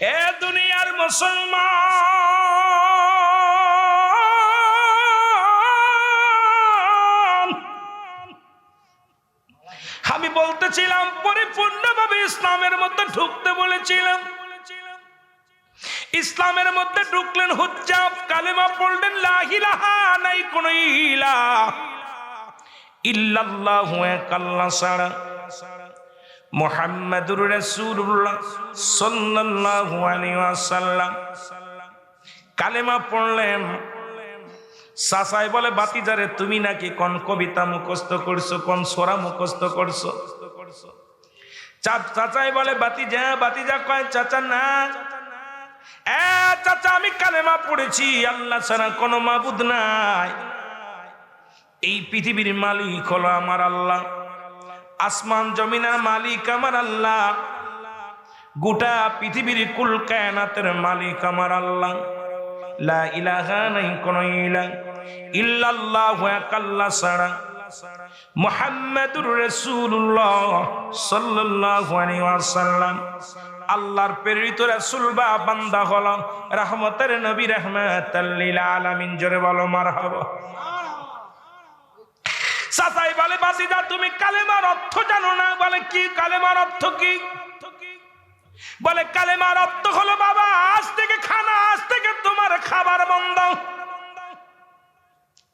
এ দুনিয়ার মুসলমান। আমি বলতেছিলাম, পরিপূর্ণভাবে ইসলামের মধ্যে ঢুকতে বলেছিলাম। ইসলামের মধ্যে ঢুকলেন হুজ্জাব, কালেমা পড়লেন লাহিলাহা নাই, কোন ইলা ইল্লাল্লাহু এক আল্লাহ মুহাম্মাদুর রাসূলুল্লাহ সাল্লাল্লাহু আলাইহি ওয়াসাল্লাম। কালেমা পড়লেন সাসাই বলে বাতিজারে তুমি নাকি কোন কবিতা মুখস্থ করছ, কোন সোরা মুখস্থ করছ? চাচাই বলে, বাতিজা বাতিজা কয়, চাচা না। এ চাচা, আমি কালেমা পড়েছি, আল্লাহ ছাড়া কোনো মাবুদ নাই। এই পৃথিবীর মালিক হলো আমার আল্লাহ। আসমান জমিনের মালিক আমার আল্লাহ। গোটা পৃথিবীর কুল কায়নাতের মালিক আমার আল্লাহ। লা ইলাহা নাই, কোন ইলা ইল্লাল্লাহু আল্লাহ ছাড়া। মুহাম্মাদুর রাসূলুল্লাহ সাল্লাল্লাহু আলাইহি ওয়াসাল্লাম। আল্লাহর প্রেরিত রাসূল বা বান্দা হলো রহমতের নবী, রাহমাতাল লিল আলামিন। জোরে বলো, মারহাবা। সাতাই বলে বাসিদা তুমি কালেমার অর্থ জানো না। বলে, কি কালেমার অর্থ কি? বলে, কালেমার অর্থ হলো, বাবা, আজ থেকে খানা, আজ থেকে তোমার খাবার বন্ধ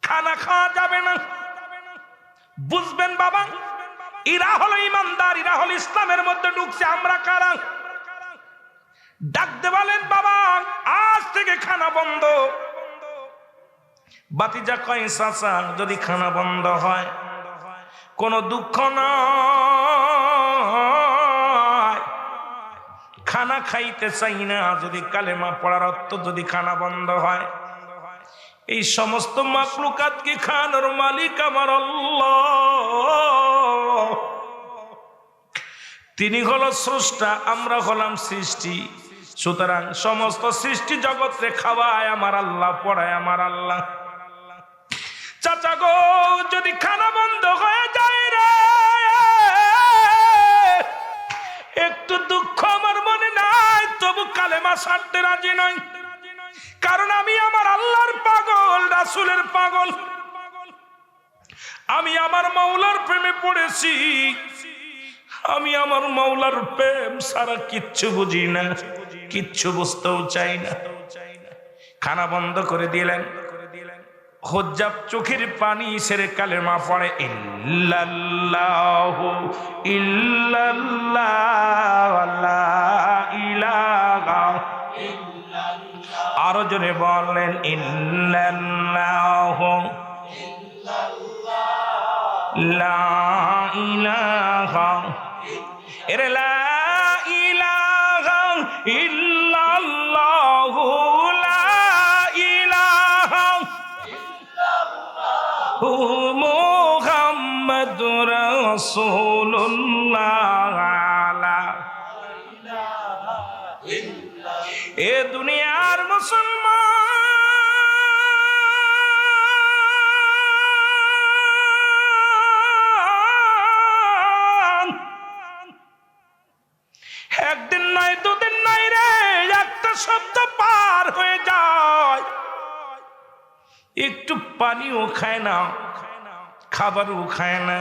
খানা খাওয়া যাবে না। বুঝবেন, বাবা, ইরা হলো ইমানদার, ইরা হলো ইসলামের মধ্যে ঢুকছে, আমরা কারা? ডাকতে বলেন, বাবা, আজ থেকে খানা বন্ধ। বাতিজা কয়, চাচা, যদি খানা বন্ধ হয়, কোনো দুঃখ নয় খানা খাইতে চাই না, যদি কালেমা পড়ার অর্থ যদি খানা বন্ধ হয়। এই সমস্ত মাকলুকাতকে খানোর মালিক আমার তিনি হলো স্রষ্টা, আমরা হলাম সৃষ্টি। সুতরাং সমস্ত সৃষ্টি জগৎরে খাওয়ায় আমার আল্লাহ, পড়ায় আমার আল্লাহ। চাচা গো, যদি খানা বন্ধ হয়ে যায় রে। একটু দুঃখ আমার মনে নাই, তবু কালেমা ছাড়তে রাজি নয় কারণ আমি আমার আল্লাহর পাগল, রাসুলের পাগল। আমি আমার মাওলার প্রেমে পড়েছি। আমি আমার মাওলার প্রেম সারা কিচ্ছু বুঝি না, কিচ্ছু বুঝতেও চাই না। খানা বন্ধ করে দিলেন। হজ্জাব চোখের পানি সেরে কালেমা পড়ে, ইল্লাল্লাহু, ইল্লাল্লাহ আরও জোরে বললেন, ইল্লাল্লাহু লা এরে লা পানিও খায় না, খাবারও খায় না।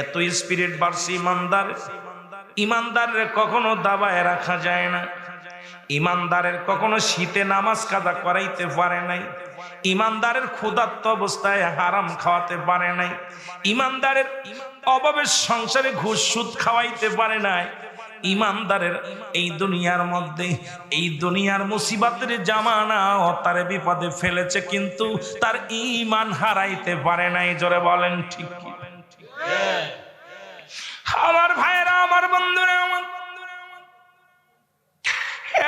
এত স্পিরিট বাড়ছে ইমানদার। ইমানদারের কখনো দাবায় রাখা যায় না। ইমানদারের কখনো শীতে নামাজ কাদা করাইতে পারে নাই। ইমানদারের ক্ষুধার্ত অবস্থায় হারাম খাওয়াতে পারে নাই। ইমানদারের অভাবের সংসারে ঘুষ সুদ খাওয়াইতে পারে নাই। ইমানদারের এই দুনিয়ার মধ্যে, এই দুনিয়ার মুসিবাতের জামানা ও তার বিপদে ফেলেছে কিন্তু তার ইমান হারাইতে পারে নাই, জোরে বলেন ঠিক আমার ভাইয়েরা, আমার বন্ধুরা, আমার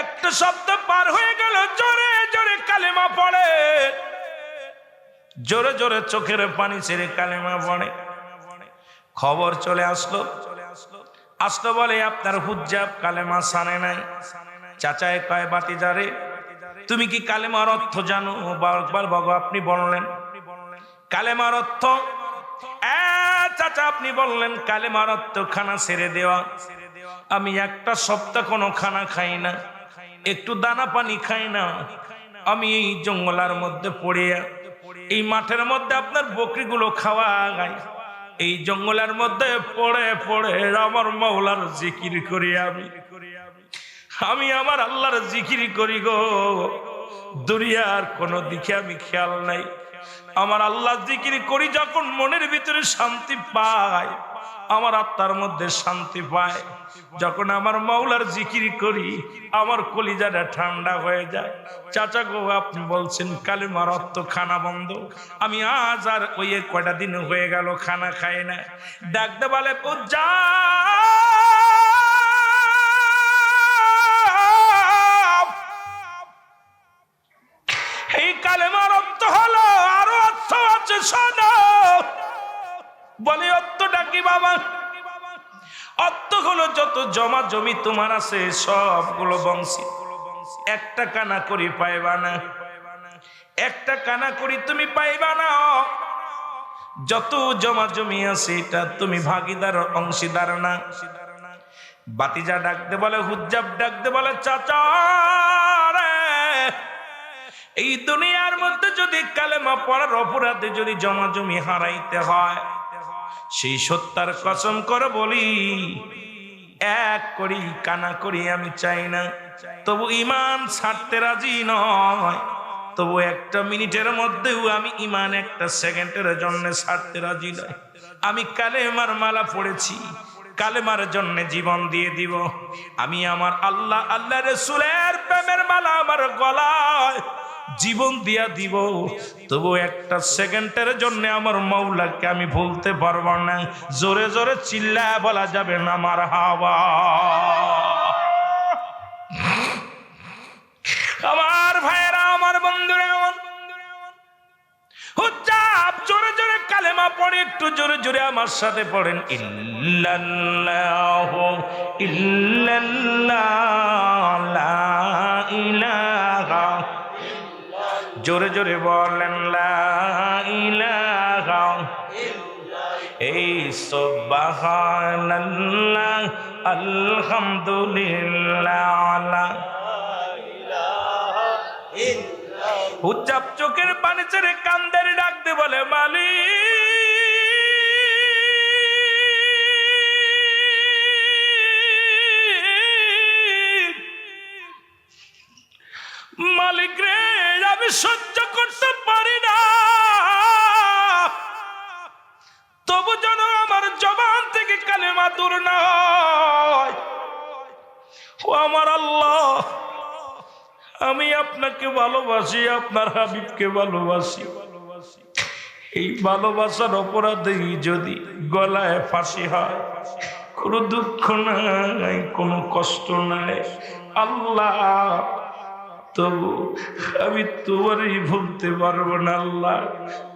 একটা শব্দ পার হয়ে গেল, জোরে জোরে কালেমা পড়ে। জোরে জোরে চোখের পানি ছেড়ে কালেমা পড়ে। খবর চলে আসলো। আসলো বলে, আপনার হুজ্জাব কালেমা সানে নাই। চাচায় কয় বাতি যারে তুমি কি কালেমার অর্থ জানো? বারবার বাবু, আপনি বললেন। কালেমার অর্থ? চাচা, আপনি বললেন, কালেমার অর্থ খানা ছেড়ে দেওয়া। আমি একটা সপ্তাহ কোনো খানা খাই না, একটু দানা পানি খাই না। আমি এই জঙ্গলার মধ্যে পড়ে এই মাঠের মধ্যে আপনার বকরিগুলো খাওয়া গাই এই জঙ্গলের মধ্যে পড়ে পড়ে আমার মাওলার জিকির করি আমি। আমি আমার আল্লাহর জিকির করি গো। দুনিয়ার কোনো দিকে আমি খেয়াল নাই। আমার আল্লাহ জিকির করি যখন মনের ভিতরে শান্তি পায়। আমার আত্মার মধ্যে শান্তি পায়। যখন আমার মাওলার জিকির করি, আমার কলিজাটা ঠান্ডা হয়ে যায়। চাচা গো, আপনি বলছেন, কালিমার অর্থ খানা বন্ধ। আমি আজ আর ওই কয়টা দিন হয়ে গেল, খানা খাই না। ডাকতে বলে ও যা এই কালেমার অর্থ হলো, আরও অর্থ আছে, শোনো। বলে কি বাবা? অর্থ হলো যত জমা জমি তোমার আছে, সবগুলো বংশী। একটা কানা করি পাইবা না। একটা কানা করি তুমি পাইবা না। যত জমা জমি আছে, এটা তুমি ভাগিদার, অংশীদার না। বাতিজা ডাকতে বলে, হুজ্জাব ডাকতে বলে, চাচা এই দুনিয়ার মধ্যে যদি কালেমা পড়ার অপরাধে যদি জমা জমি হারাইতে হয় সেই সত্যার কসম করে বলি। এক করি, কানা করি, আমি চাই না। তবু ইমান ছাড়তে রাজি নয়। তবু একটা মিনিটের মধ্যেও আমি ইমান একটা সেকেন্ডের জন্য ছাড়তে রাজি নয় আমি কালেমার মালা পড়েছি। কালেমার জন্য জীবন দিয়ে দিব। আমি আমার আল্লাহ আল্লাহ রসুলের প্রেমের মালা আমার গলায়। জীবন দিয়া দিব। তবু একটা সেকেন্ডের জন্য আমার মৌলাকে আমি ভুলতে পারব না। জোরে জোরে চিল্লা বলা যাবে না আমার হাওয়া। আমার ভাইয়েরা আমার বন্ধুরা। হুজ্জাব, জোরে জোরে কালেমা পড়ে, একটু জোরে জোরে আমার সাথে পড়েন। ইল্লাল্লাহু, ইল্লাল্লাহ, লা ইলাহা জোরে জোরে বলেন এই আলহামদুলিল্লাহ। হুজ্জাব চোখের পানি ছেড়ে কান্দের ডাকতে বলে, মালিক। মালিক রে। আমি সহ্য করতে পারি না। তবু যেন আমার জবান থেকে কালেমা দূর না হয়। ও আমার আল্লাহ, আমি আপনাকে ভালোবাসি, আপনার হাবিবকে ভালোবাসি। এই ভালোবাসার অপরাধে যদি গলায় ফাঁসি হয়, কোনো দুঃখ নাই, কোনো কষ্ট নাই। আল্লাহ তবু আমি তোমারই ভুলতে পারব না আল্লাহ।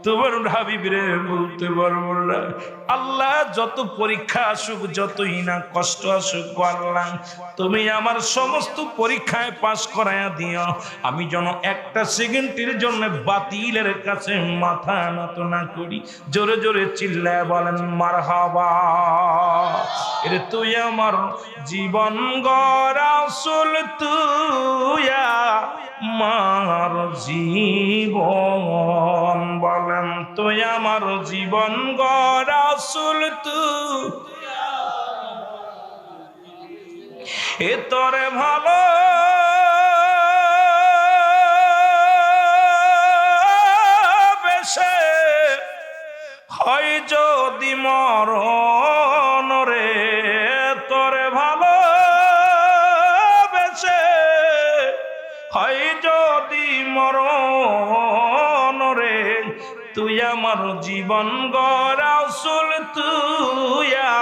তোমার হাবিবরে বলতে পারব আল্লাহ, যত পরীক্ষা আসুক, যতই না কষ্ট আসুক আল্লাহ, তুমি আমার সমস্ত পরীক্ষায় পাশ করাইয়া দিও। আমি যেন একটা সেকেন্ডের জন্য বাতিলের কাছে মাথা নত না করি। জোরে জোরে চিল্লায় বলেন মার হাবা এর তুই আমার জীবন গরাসুল তুইয়া মার জীবন বলেন তুই আমার জীবন গরাসুল তু। এ তোরে ভালো। হয় যদি মরণ জীবন গরাসুল তুইয়া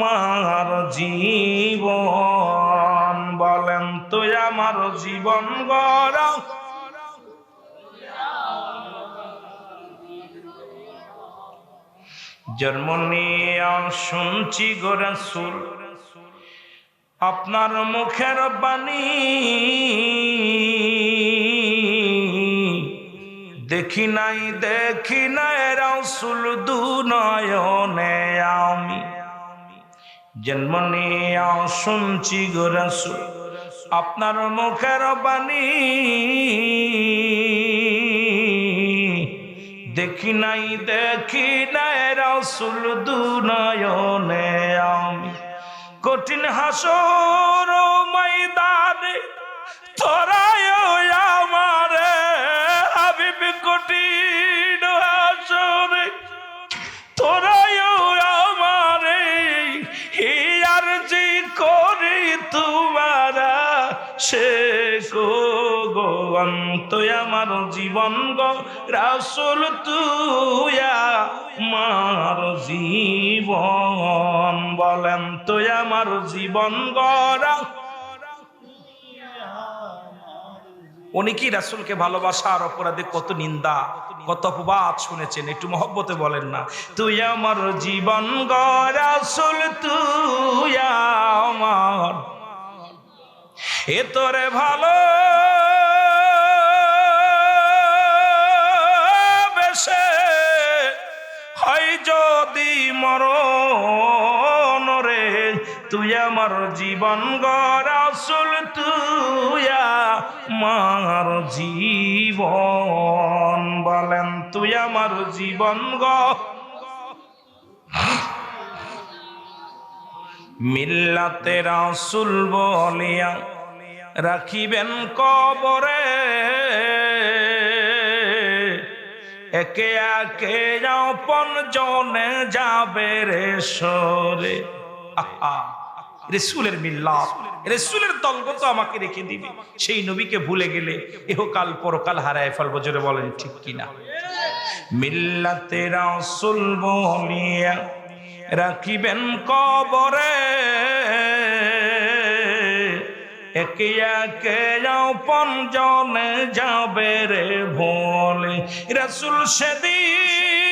মার জীবন। বলেন তুই আমার জীবন গরা জন্ম নিয়ে শুনছি গোরাসুল আপনার মুখের বাণী দেখি নাই দেখি নাই, রাসুল দু নয়নে আমি। জন্ম নিয়া শুনছি গো রাসূল, আপনার মুখের বাণী। দেখি নাই দেখি নাই, রাসূল দুনয়নে আমি। কঠিন হাসর ময়দানে তোরায় সে গো অন্ত আমার জীবন গো। রাসুল তুয়া আমার জীবন। বলেন তো আমার জীবন গরা উনি কি রাসুলকে ভালোবাসার অপরাধে কত নিন্দা, কত অপবাদ শুনেছেন? একটু মহব্বতে বলেন না। তুই আমার জীবন গরাসুল তুই আমার এ ভালো বেশে হয় যদি মরণ রে, তুই আমার জীবন গরাসুল তুই আমার জীবন বলেন, তুই আমার জীবন গ মিল্লাতে রাসুল বলিয়া রাখিবেন কবরে। একে একে আপন জনে যাবে রে সরে। রেসুলের মিল্লাত, রেসুলের দলগত আমাকে রেখে দিবে। সেই নবীকে ভুলে গেলে এহকাল পরকাল হারায় ফেলব, জোরে বলেন ঠিক কিনা? মিল্লাতে রাসুল বলিয়া রাখিবেন কবরে। একে আপন জনে যাবে রে ভোলে? রসুল সেদিন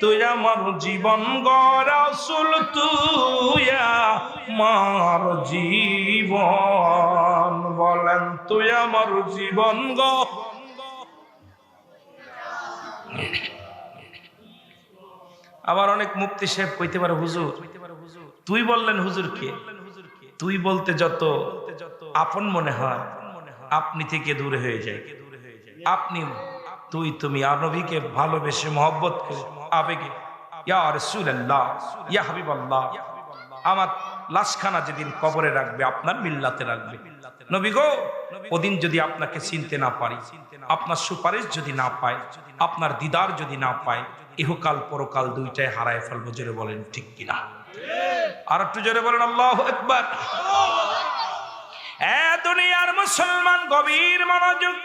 তুই আমার জীবন গরাসুল তুই মার জীবন। বলেন, তুই আমার জীবন গ আবার অনেক মুক্তি সাহেব কইতে পারে, হুজুর, তুই বললেন হুজুর কে? তুই বলতে যত আপন মনে হয়, আপনি থেকে দূরে হয়ে যায়। আপনি, তুই, তুমি, আর নবীকে ভালোবেসে মহব্বত করে আবেগে আমার লাশখানা যেদিন কবরে রাখবে, আপনার মিল্লাতে রাখবে। নবী ওদিন যদি আপনাকে চিনতে না পারি, আপনার সুপারিশ যদি না পায়, আপনার দিদার যদি না পায়, ইহকাল পরকাল দুইটাই হারায় ফেলব, জোরে বলেন, ঠিক কিনা? আর একটু জোরে বলেন, আল্লাহ একবার দুনিয়ার মুসলমান গভীর মনোযোগ।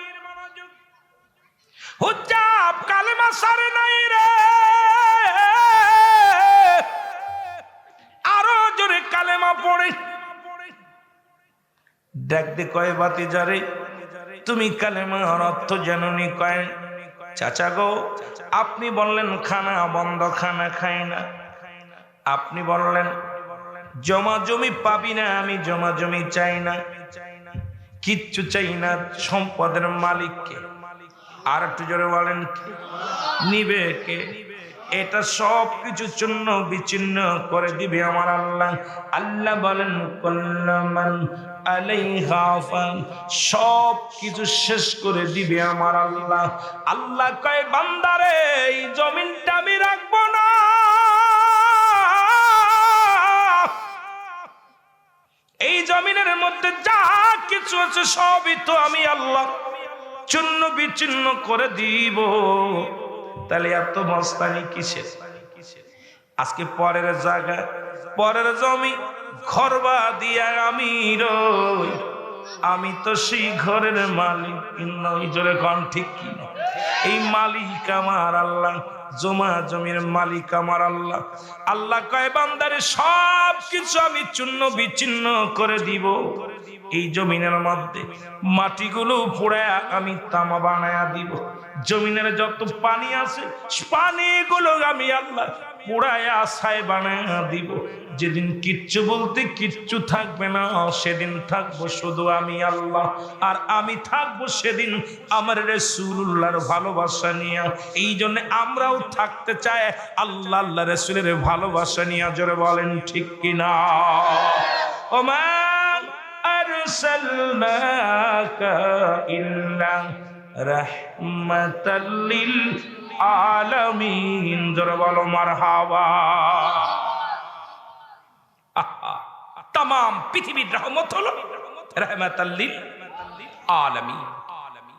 হুজাব কালেমা সারে নাই রে। কালেমা পড়ে। দেখতে কয় বাতি যারে তুমি কালেমার অর্থ জানুনি কয়। চাচা গো, আপনি বললেন খানা বন্ধ, খানা খাই না। আপনি বললেন, জমা জমি পাবি না, আমি জমা জমি চাই না। কিচ্ছু চাই না সম্পদের মালিককে। আর একটু জোরে বলেন কে? নিবে কে? এটা সব কিছু চূর্ণ বিচ্ছিন্ন করে দিবে আমার আল্লাহ। আল্লাহ বলেন, কল্লামান সব কিছু শেষ করে দিবে আমার আল্লাহ। আল্লাহ কয়, বান্দারে, এই জমিনটা আমি রাখব না। এই জমিনের মধ্যে যা কিছু আছে সবই তো আমি আল্লাহ। চূর্ণ বিচ্ছিন্ন করে দিব। তাহলে এত মস্তানি কিসের? আজকে পরের জায়গা পরের জমি ঘরবা দিয়া আমি রই। আমি তো সেই ঘরের মালিক নই জোরে কন ঠিক কি? এই মালিক আমার আল্লাহ, জমা জমির মালিক আমার আল্লাহ। আল্লাহ কয়, বান্দারে সব কিছু আমি চূর্ণ বিচ্ছিন্ন করে দিব। এই জমিনের মধ্যে মাটিগুলো পুড়ে আমি তামা বানায়া দিব। জমিনের যত পানি আছে, পানিগুলো আমি আল্লাহ পুড়ায়া ছাই বানায়া দিব। যেদিন কিচ্ছু বলতে কিচ্ছু থাকবে না, সেদিন থাকব শুধু আমি আল্লাহ। আর আমি থাকব সেদিন আমার রসুল্লাহর ভালোবাসা নিয়ে। এই জন্য আমরাও থাকতে চাই আল্লাহ আল্লাহ রসুলের ভালোবাসা নিয়ে। জোরে বলেন, ঠিক কিনা? ওমা আরসালনাকা ইল্লা রাহমাতাল লিল আলামিন। জোরে বলো, মারহাবা। তাম পৃথিবীর রহমত হলো রহমাতাল্লিল আলামিন।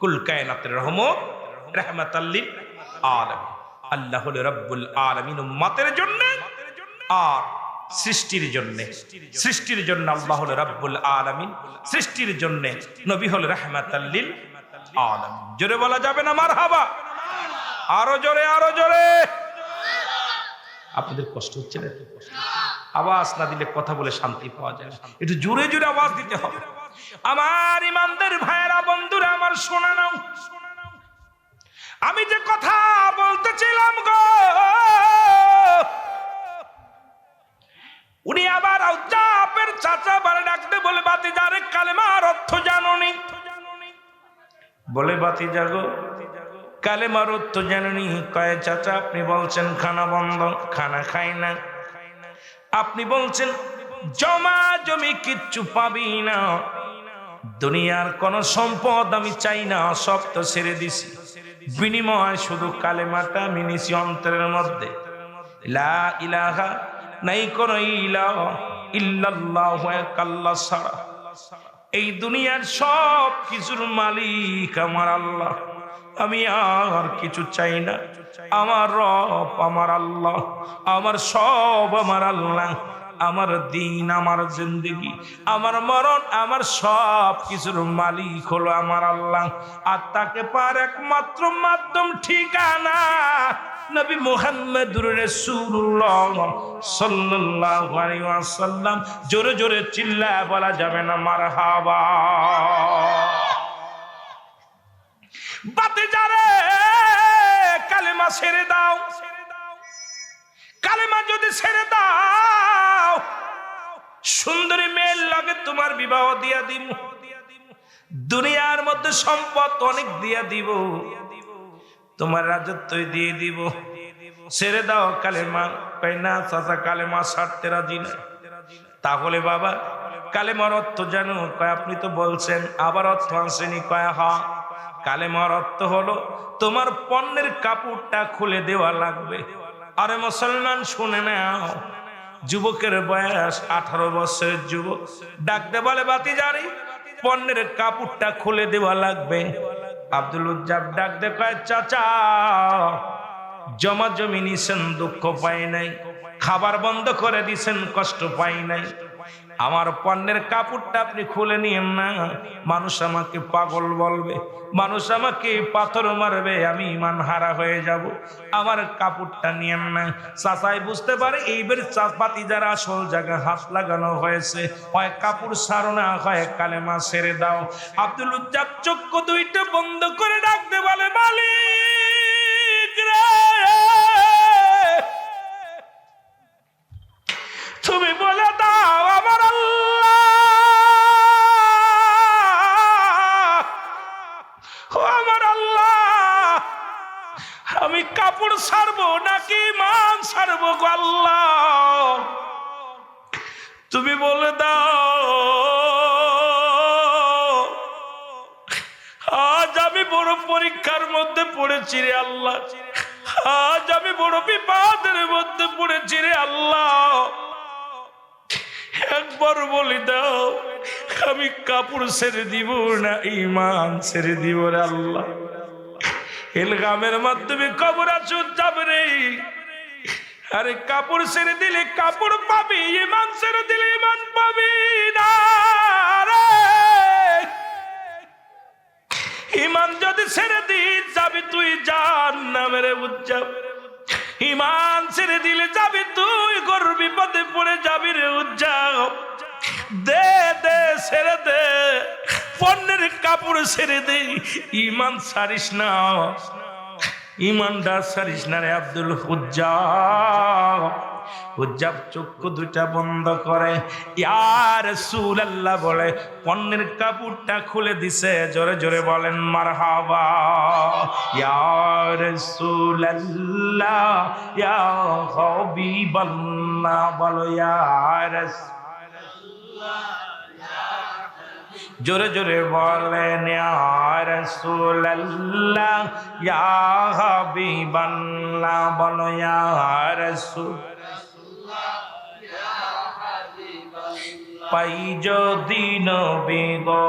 কুল কায়নাতের রহমত রহমাতাল্লিল আলামিন। আল্লাহ হলো রব্বুল আলামিন উম্মতের জন্য আর সৃষ্টির জন্য। সৃষ্টির জন্য আল্লাহ হলো রব্বুল আলামিন। সৃষ্টির জন্য নবী হলো রহমাতাল্লিল জোরে বলা যাবে না মার হাবা আরও জোরে আরও জোরে। আপনাদের কষ্ট হচ্ছে না আওয়াজ না দিলে কথা বলে শান্তি পাওয়া যায়। একটু জোরে জোরে আওয়াজ দিতে হবে। আমার ইমানদের ভাইয়েরা, বন্ধুরা, আমার শোনা নাও। আমি যে কথা বলতেছিলাম গো, উনি আবার চাচা বারে ডাকতে বলে বাতি যারে কালেমার অর্থ জাননি। বলে, বাতি জাগো। কালেমার অর্থ জাননি কয়ে, চাচা, আপনি বলছেন খানা বন্ধ, খানা খাই না। আপনি বলছেন, জমা জমি কিচ্ছু পাবি না। দুনিয়ার কোন সম্পদ আমি চাই না। সব তো ছেড়ে দিছি। বিনিময় শুধু কালেমাটা আমি নিছি অন্তরের মধ্যে। লা ইলাহা, নাই কোন ইলাহ ইল্লাল্লাহ কাল্লা ছাড়া। এই দুনিয়ার সব কিছুর মালিক আমার আল্লাহ। আমি আর কিছু চাই না। আমার রব আমার আল্লাহ। আমার সব আমার আল্লাহ। আমার দিন, আমার জিন্দগি, আমার মরণ, আমার সব কিছুর মালিক হলো আমার আল্লাহ। আর তাকে পার একমাত্র মাধ্যম ঠিকানা নবী মুহাম্মদুর রাসূলুল্লাহ সাল্লাল্লাহু আলাইহি ওয়াসাল্লাম জোরে জোরে চিল্লায় বলা যাবে না, মারহাবা। বাতে যারে কালেমা ছেড়ে দাও। কালেমা যদি ছেড়ে দাও, সুন্দরী মেয়ের লাগে তোমার বিবাহ দিয়া দিব দুনিয়ার মধ্যে সম্পদ অনেক দিয়া দিব। তোমার রাজত্বই দিয়ে দিব। ছেড়ে দাও কালেমা কই না চাচা, কালেমা ছাড়তে রাজি না তাহলে বাবা, কালেমার অর্থ জানো কয় আপনি তো বলছেন, আবার অর্থ আসেনি কয় হা। কালেমার অর্থ হলো, তোমার পণ্যের কাপড়টা খুলে দেওয়া লাগবে। আরে মুসলমান, শুনে নাও। যুবকের বয়স আঠারো বছরের যুবক, ডাকতে বলে, বাতি জারি, পণ্যের কাপড়টা খুলে দেওয়া লাগবে। আব্দুল উজ্জাব ডাক কয়, চাচা, জমা জমি নিছেন দুঃখ পাই নাই। খাবার বন্ধ করে দিছেন, কষ্ট পাই নাই। আমার পণ্যের কাপড়টা আপনি খুলে নিয়েন না। মানুষ আমাকে পাগল বলবে, মানুষ আমাকে পাথর মারবে, আমি ইমান হারা হয়ে যাব। আমার কাপড়টা নিয়েন না। চাচাই বুঝতে পারে, এইবার চাপাতি যারা আসল জায়গায় হাত লাগানো হয়েছে, হয় কাপড় সারো না, হয় কালেমা ছেড়ে দাও। আব্দুল চক্ষু দুইটা বন্ধ করে ডাকতে বলে, মালিক! তুমি বলে দাও আমার আল্লাহ। আমার আল্লাহ। আমি কাপড় ছাড়বো নাকি মান ছাড়বো গো আল্লাহ? তুমি বলে দাও। আজ আমি বড় পরীক্ষার মধ্যে পড়েছি রে আল্লাহ। আজ আমি বড় বিপদের মধ্যে পড়েছি রে আল্লাহ। একবার বলে দাও, আমি কাপড় ছেড়ে দিব না ইমান ছেড়ে দিব রে আল্লাহ। এলগামের মাধ্যমে কবর আসুন, যাবে রে। আরে কাপড় ছেড়ে দিলে কাপড় পাবি, ইমান ছেড়ে দিলে ইমান পাবি না ইমান যদি ছেড়ে দিস, যাবি তুই জান নামের উজ্জাব ইমান ছেড়ে দিলে যাবি তুই গর বিপদে পড়ে যাবি রে উজ্জাও দে দে, ছেড়ে দে, পণ্যের কাপড় ছেড়ে দে, ইমান ছাড়িস না। ইমানদার ছাড়িস না রে আব্দুল উজ্জাব উজ্জাব চক্ষু দুইটা বন্ধ করে। ইয়ার সুল আল্লাহ বলে, পণ্যের কাপড়টা খুলে দিছে। জোরে জোরে বলেন মার হাবা ইয়ার সুল আল্লাহ ইয়া হবিবাল্লাহ বলো ইয়ার জোরে জোরে বলেন ইয়ার সুল্লাহ ইয়া হাবিবাল্লাহ বলো ইয়ার সুল পাই যদি নবী গো,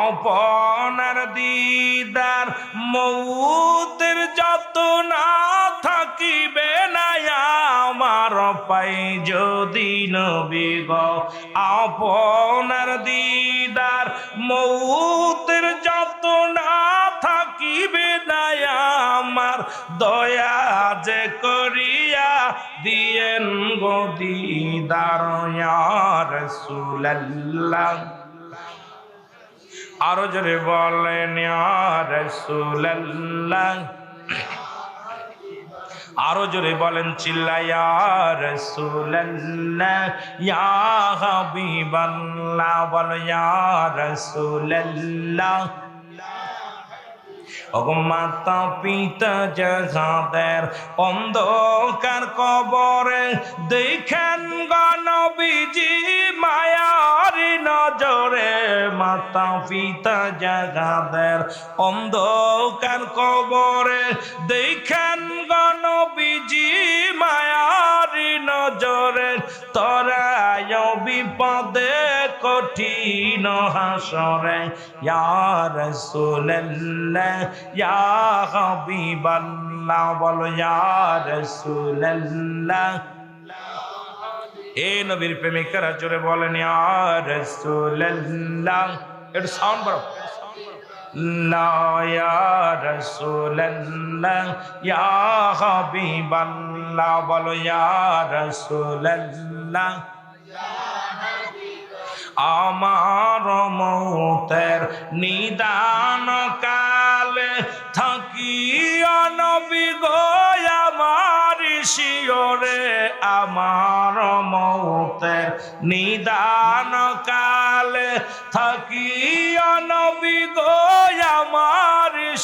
আপনার দিদার মৌতের যত না থাকিবে না আমার পাই যদি নবী গো, আপনার দিদার মৌতের যত না থাকিবে না আমার, দয়া যে করিয়া দিয়েন গো দিদার রসুল্লাহ আরও জোরে বলেন আরও জোরে বলেন চিল্লাইয়া রসুল্লাহ বল, ইয়া রসুল্লাহ মাতা পিতা যাদের অন্ধকার কবরে দেখেন গণবিজি মায়ার নজরে। মাতা পিতা যাদের অন্ধকার কবরে কঠিন হাসরে ইয়ার রাসূলুল্লাহ, ইয়া হাবিবাল্লাহ, বলো ইয়া রাসূলুল্লাহ। এ নবীর প্রেমিকারা জোরে বলেন, ইয়া রাসূলুল্লাহ। একটু সাউন্ড হাবিবাল্লাহ, বলো ইয়া রাসূলুল্লাহ। আমার মৌতের নিদান কালে থাকি আমার শিওরে আমার মৌতের নিদান কালে থাকি নবী গো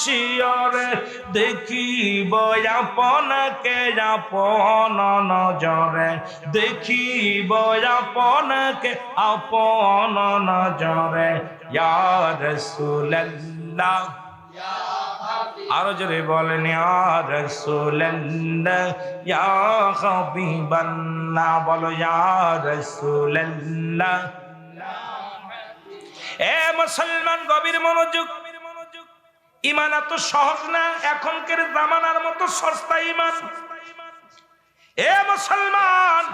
শিওরে দেখিব আপনকে আপন নজরে। দেখিব আপনকে আপন নজরে। ইয়ার রাসূলুল্লাহ। আরও জোরে বলেন ইয়ার রাসূলুল্লাহ। ইয়া হাবিবাল্লাহ। বলো ইয়ার রাসূলুল্লাহ। এ মুসলমান গভীর মনোযোগ ইমান এত সহজ না, এখনকার জামানার মতো সস্তা ইমান। এ মুসলমান,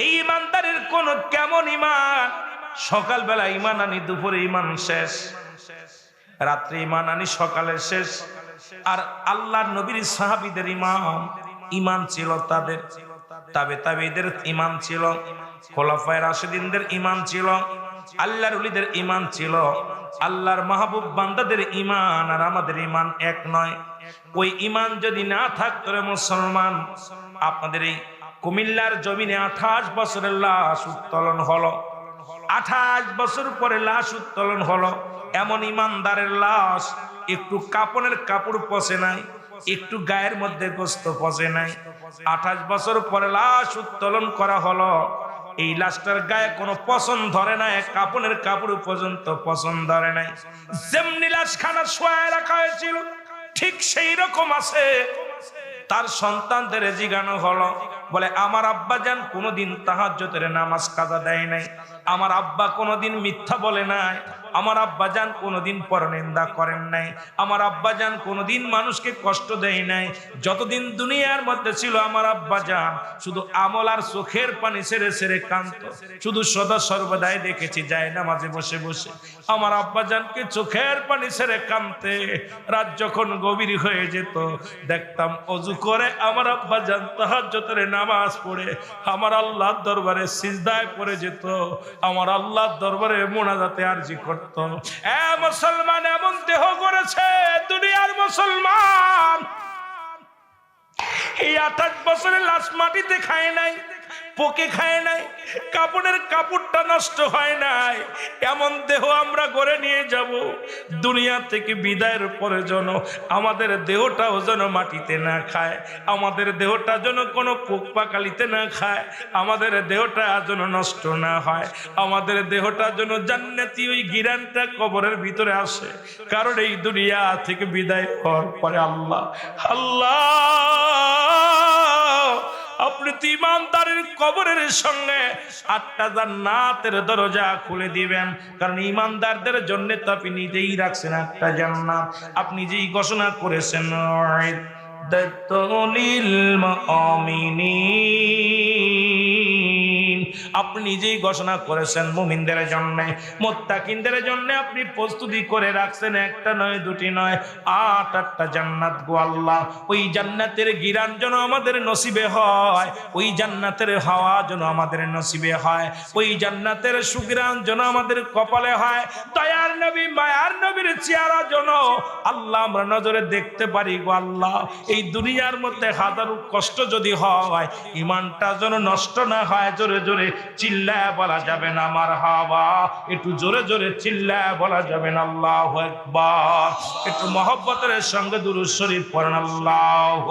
এই ইমানদারের কোন কেমন ইমান? সকালবেলা ইমান আনি, দুপুরে ইমান শেষ। রাত্রে ইমান আনি, সকালে শেষ। আর আল্লাহ নবীর সাহাবিদের ইমাম, ইমান ছিল তাদের। তাবে তাবেদের ইমান ছিল, খোলাফায় রাশেদিনদের ইমান ছিল, আল্লাহর উলিদের ইমান ছিল। আল্লাহর মাহবুব বান্দাদের ইমান আর আমাদের ইমান এক নয়। ওই ইমান যদি না থাকতো মুসলমান, আপনাদের এই কুমিল্লার জমিনে আঠাশ বছরের লাশ উত্তোলন হলো, আঠাশ বছর পরে লাশ উত্তোলন হলো। এমন ইমানদারের লাশ একটু কাপনের কাপড় পচে নাই, একটু গায়ের মধ্যে গোস্ত পচে নাই। আঠাশ বছর পরে লাশ উত্তোলন করা হলো এই লাশটার গায়ে কোনো পছন্দ ধরে নাই, কাপনের কাপড় পর্যন্ত পছন্দ ধরে নাই। যেমনি লাশখানা শোয়ায় রাখা হয়েছিল, ঠিক সেই রকম আছে। তার সন্তানদের জিগানো হলো, বলে, আমার আব্বা যান কোনোদিন তাহাজ্জতের নামাজ কাজা দেয় নাই। আমার আব্বা কোনোদিন মিথ্যা বলে নাই। আমার আব্বা যান কোনোদিন পরনিন্দা করেন নাই। আমার আব্বা যান কোনোদিন মানুষকে কষ্ট দেয় নাই। যতদিন দুনিয়ার মধ্যে ছিল আমার আব্বা যান শুধু আমল আর চোখের পানি ছেড়ে ছেড়ে কান্ত শুধু সদা সর্বদাই দেখেছি, যায় না মাঝে বসে বসে। আমার আব্বা জানকে চোখের পানি ছেড়ে কানতে রাত যখন গভীর হয়ে যেত, দেখতাম অজু করে আমার আব্বা জান তাহাজ্জতের নামাজ পড়ে। আমার আল্লাহর দরবারে সিজদায় পড়ে যেত। আমার আল্লাহর দরবারে মোনাজাতে আরজি করত। এ মুসলমান এমন দেহ করেছে দুনিয়ার মুসলমান। এই আঠাশ বছরের লাশ মাটিতে খায় নাই। পোকে খায় নাই, কাপড়ের কাপড়টা নষ্ট হয় নাই। এমন দেহ আমরা গড়ে নিয়ে যাব, দুনিয়া থেকে বিদায়ের পরে যেন আমাদের দেহটাও যেন মাটিতে না খায়, আমাদের দেহটা যেন কোনো পোক পাকালিতে না খায়, আমাদের দেহটা যেন নষ্ট না হয়, আমাদের দেহটা যেন জান্নাতি ওই গিরানটা কবরের ভিতরে আসে। কারণ এই দুনিয়া থেকে বিদায় হওয়ার পরে আল্লাহ আল্লাহ আপনি তো ইমানদারের কবরের সঙ্গে আটটা জান্নাতের দরজা খুলে দিবেন। কারণ ইমানদারদের জন্য তো আপনি নিজেই রাখছেন আটটা জান্নাত। আপনি যেই ঘোষণা করেছেন দত্তলিল মুমিনিন। আপনি নিজেই ঘোষণা করেছেন মুমিনদের জন্য। মোত্তাকিনদের জন্য আপনি প্রস্তুতি করে রাখছেন, একটা নয়, দুটি নয়, আট, আটটা জান্নাত গো আল্লাহ। ওই জান্নাতের গিরান যেন আমাদের নসিবে হয়, ওই জান্নাতের হাওয়া যেন আমাদের নসিবে হয়, ওই জান্নাতের সুগ্রান যেন আমাদের কপালে হয়। দয়ার নবী, মায়ার নবীর চেহারা যেন আল্লাহ আমরা নজরে দেখতে পারি গো আল্লাহ। এই দুনিয়ার মধ্যে হাজারো কষ্ট যদি হয়, ইমানটা যেন নষ্ট না হয়, জোরে জোরে চিল্লায় বলা যাবে না আমার হাওয়া। একটু জোরে জোরে চিল্লায় বলা যাবে না, আল্লাহ একবার একটু মহব্বতের সঙ্গে দুরুদ শরীফ পড়েন আল্লাহ